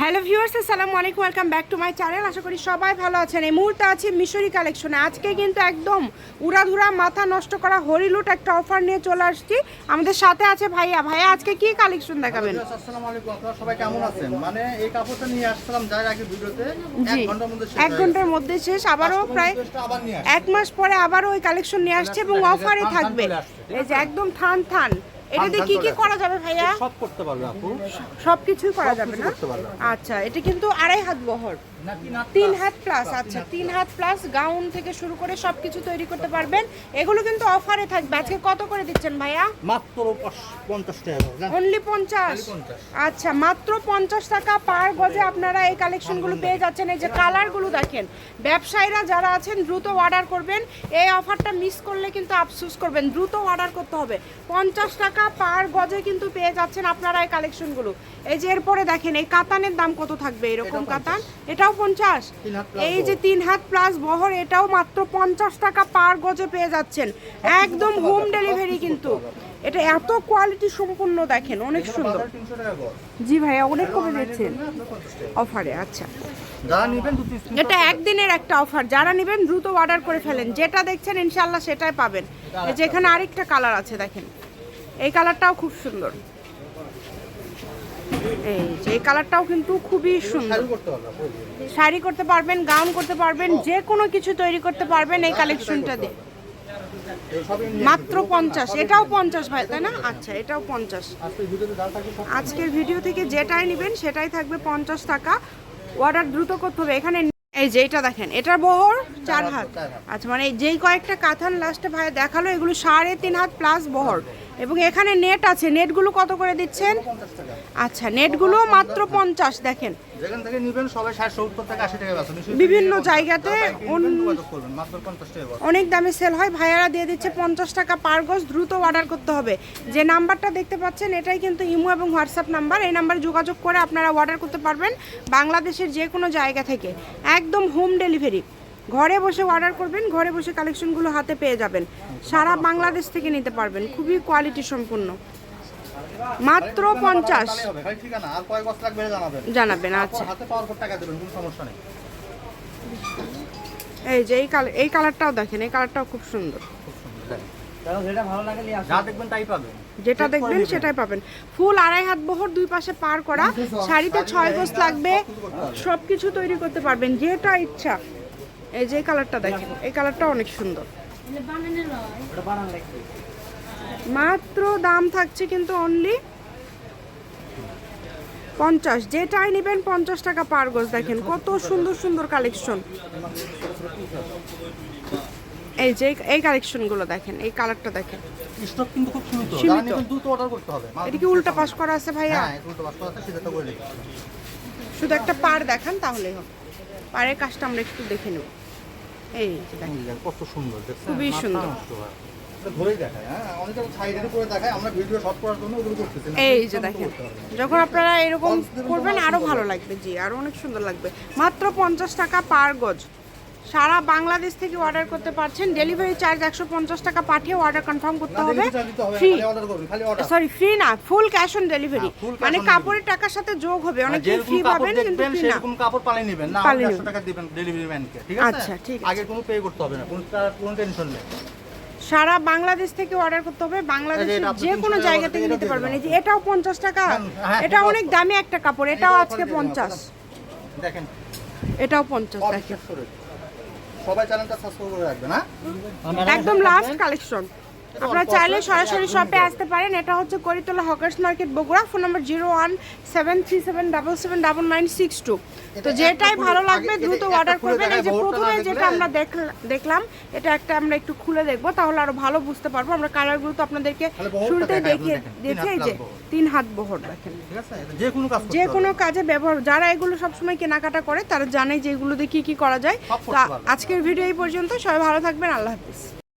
Hello viewers আসসালামু আলাইকুম welcome back to my channel. আশা করি সবাই ভালো আছেন। এই মুহূর্তে আছে মিশরি কালেকশনে। আজকে কিন্তু একদম উড়াধুরা মাথা নষ্ট করা হরিলুট একটা অফার নিয়ে চলে আসছি। আমাদের সাথে আছে ভাইয়া। ভাইয়া আজকে কি কালেকশন দেখাবেন? আসসালামু আলাইকুম। আপনারা সবাই কেমন আছেন? মানে এই কাপড়টা নিয়ে আসছিলাম যার আগে ভিডিওতে। জি এক ঘণ্টার মধ্যে শেষ। আবারও প্রায়। এক মাস পরে আবারও ওই কালেকশন নিয়ে আসছে এবং অফারে থাকবে। এই যে একদম থান থান। এটা দিয়ে কি কি করা যাবে ভাইয়া? সব করতে পারবে আপু। সবকিছুই করা যাবে না? আচ্ছা এটা কিন্তু আড়াই হাত বহর। তিন হাত প্লাস আচ্ছা তিন হাত প্লাস গাউন থেকে শুরু করে সবকিছু তৈরি করতে পারবেন। এগুলো কিন্তু অফারে থাকবে। আজকে কত করে দিচ্ছেন ভাইয়া? মাত্র পঞ্চাশ টাকা অনলি পঞ্চাশ? আচ্ছা মাত্র পঞ্চাশ টাকা পার গজে আপনারা এই কালেকশনগুলো পেয়ে যাচ্ছেন। এই যে কালারগুলো দেখেন ব্যবসায়ীরা যারা আছেন দ্রুত অর্ডার করবেন। এই অফারটা মিস করলে কিন্তু আফসোস করবেন। দ্রুত অর্ডার করতে হবে। পঞ্চাশ টাকা পার গজে কিন্তু পেয়ে যাচ্ছেন আপনারা এই কালেকশনগুলো এই যে এরপরে দেখেন এই কাতানের দাম কত থাকবে? এরকম কাতান। এটাও পঞ্চাশ। এই যে তিন হাত প্লাস বহর এটাও মাত্র পঞ্চাশ টাকা পার গজে পেয়ে যাচ্ছেন। একদম হোম ডেলিভারি কিন্তু। এটা এত কোয়ালিটি সম্পূর্ণ দেখেন অনেক সুন্দর। বাজার 300 টাকা গজ। জি ভাইয়া অনেক কমে দিচ্ছেন জন্য আপনার 50 টাকা। অফারে আচ্ছা। এটা একদিনের একটা অফার। যারা নেবেন দ্রুত অর্ডার করে ফেলেন। যেটা দেখছেন ইনশাল্লাহ সেটাই পাবেন। এই যে এখানে আরেকটা কালার আছে দেখেন। এই কালারটাও খুব সুন্দর। এই কালারটাও কিন্তু খুবই সুন্দর। শাড়ি করতে পারবেন, গাউন করতে পারবেন, যে কোনো কিছু তৈরি করতে পারবেন এই কালেকশনটা দিয়ে। মাত্র পঞ্চাশ, এটাও পঞ্চাশ ভাই, তাই না? আচ্ছা এটাও পঞ্চাশ। আজকের ভিডিও থেকে যেটাই নেবেন, সেটাই থাকবে পঞ্চাশ টাকা। অর্ডার দ্রুত করতে হবে। এখানে এই যে, এটা দেখেন, এটার বহর চার হাত। আচ্ছা মানে যেই কয়েকটা কাঁথান লাস্টে ভাই দেখাল, এগুলো সাড়ে তিন হাত প্লাস বহর। এবং এখানে নেট আছে। নেটগুলো কত করে দিচ্ছেন? আচ্ছা নেটগুলো মাত্র পঞ্চাশ দেখেন। যেখান থেকে নিবেন সবাই 60 70 টাকা 80 টাকা বেচা নিশ্চয়ই বিভিন্ন জায়গাতে যারা বাইকে নিবেন, অন্য- যোগাযোগ করবেন মাত্র 50 টাকা গজ। অনেক দামে সেল হয়। ভাইয়ারা দিয়ে দিচ্ছে পঞ্চাশ টাকা পার গজ দ্রুত অর্ডার করতে হবে। যে নাম্বারটা দেখতে পাচ্ছেন এটাই কিন্তু ইমো এবং হোয়াটসঅ্যাপ নাম্বার এই নাম্বারে যোগাযোগ করে আপনারা অর্ডার করতে পারবেন বাংলাদেশের যে কোনো জায়গা থেকে। একদম হোম ডেলিভারি ঘরে বসে অর্ডার করবেন, ঘরে বসে কালেকশনগুলো হাতে পেয়ে যাবেন। সারা বাংলাদেশ থেকে নিতে পারবেন, খুবই কোয়ালিটি সম্পূর্ণ। মাত্র পঞ্চাশ। জানাবেন আচ্ছা। এই যে এই কালার এই কালারটাও দেখেন, এই কালারটাও খুব সুন্দর। যেটা দেখবেন সেটাই পাবেন। ফুল আড়াই হাত বহর, দুই পাশে পার করা, শাড়িতে ছয় গোছ লাগবে সব কিছু তৈরি করতে পারবেন, যেটা ইচ্ছা। এই যে এই কালারটা দেখেন এই কালারটা অনেক সুন্দর। মাত্র দাম থাকছে কিন্তু অনলি পঞ্চাশ। যেটাই নেবেন পঞ্চাশ টাকা পার গোছ দেখেন কত সুন্দর সুন্দর কালেকশন এই যে এই- কালেকশনগুলো দেখেন এই কালারটা দেখেন। স্টক কিন্তু খুব সীমিত। সীমিত। যারা নেবেন দ্রুত অর্ডার করতে হবে। এটা কি উল্টা পাশ করা আছে ভাইয়া? হ্যাঁ উল্টো পাস করা আছে সেটা করে লিখতে শুধু একটা পার দেখান তাহলেই হবে। পাড়ের কাজটা আমরা একটু দেখে নেব। এই কত সুন্দর খুবই সুন্দর। হয়। এই যে দেখেন যখন আপনারা এরকম করবেন আরও ভালো লাগবে। লাগবে। জি আরও অনেক সুন্দর লাগবে। মাত্র পঞ্চাশ টাকা পার গজ। সারা বাংলাদেশ থেকে অর্ডার করতে পারছেন। ডেলিভারি চার্জ একশো পঞ্চাশ টাকা পাঠিয়ে অর্ডার কনফার্ম করতে হবে। ফ্রি। সরি ফ্রি না ফুল ক্যাশ অন ডেলিভারি হ্যাঁ, মানে কাপড়ের টাকার সাথে যোগ হবে। আর অনেকে ফ্রি পাবেন কিন্তু ফ্রি না। কাপড় পালিয়ে নেবেন। না পালিয়ে পালিয়ে নেবেন। টাকা দিবেন ডেলিভারি ম্যানকে ঠিক আছে? আচ্ছা, ঠিক আছে। আগে কোনো পে করতে হবে না কোনো কোনো টেনশন নেই। সারা বাংলাদেশ থেকে অর্ডার করতে হবে। বাংলাদেশের যে কোনো জায়গা থেকে নিতে পারবেন। এই যে এটাও পঞ্চাশ টাকা হ্যাঁ, হ্যাঁ, এটা অনেক দামি একটা কাপড় এটাও আজকে পঞ্চাশ। দেখেন এটাও পঞ্চাশ দেখেন সবাই চ্যানেলটা সাবস্ক্রাইব করে রাখবেন হ্যাঁ? একদম লাস্ট কালেকশন আপনারা চাইলে সরাসরি শপে আসতে পারেন। এটা হচ্ছে Karitala hawkers market Bogura phone number zero one seven three seven double seven double nine six two. তো যেটাই ভালো লাগবে দ্রুত অর্ডার করবেন। এই যে প্রথমে যেটা আমরা দেখলাম এটা একটা আমরা একটু খুলে দেখব তাহলে আরও ভালো বুঝতে পারব। আমরা কালারগুলো তো আপনাদেরকে শুরুতে দেখিয়ে দিয়েছি এই যে। তিন হাত বহর দেখেন। যে কোনো যে কোনো কাজে ব্যবহার যারা এগুলো সবসময় কেনাকাটা করে তারা জানে যে এগুলো দিয়ে কি কি করা যায়। আজকের ভিডিও এই পর্যন্ত সবাই ভালো থাকবেন আল্লাহ হাফিজ।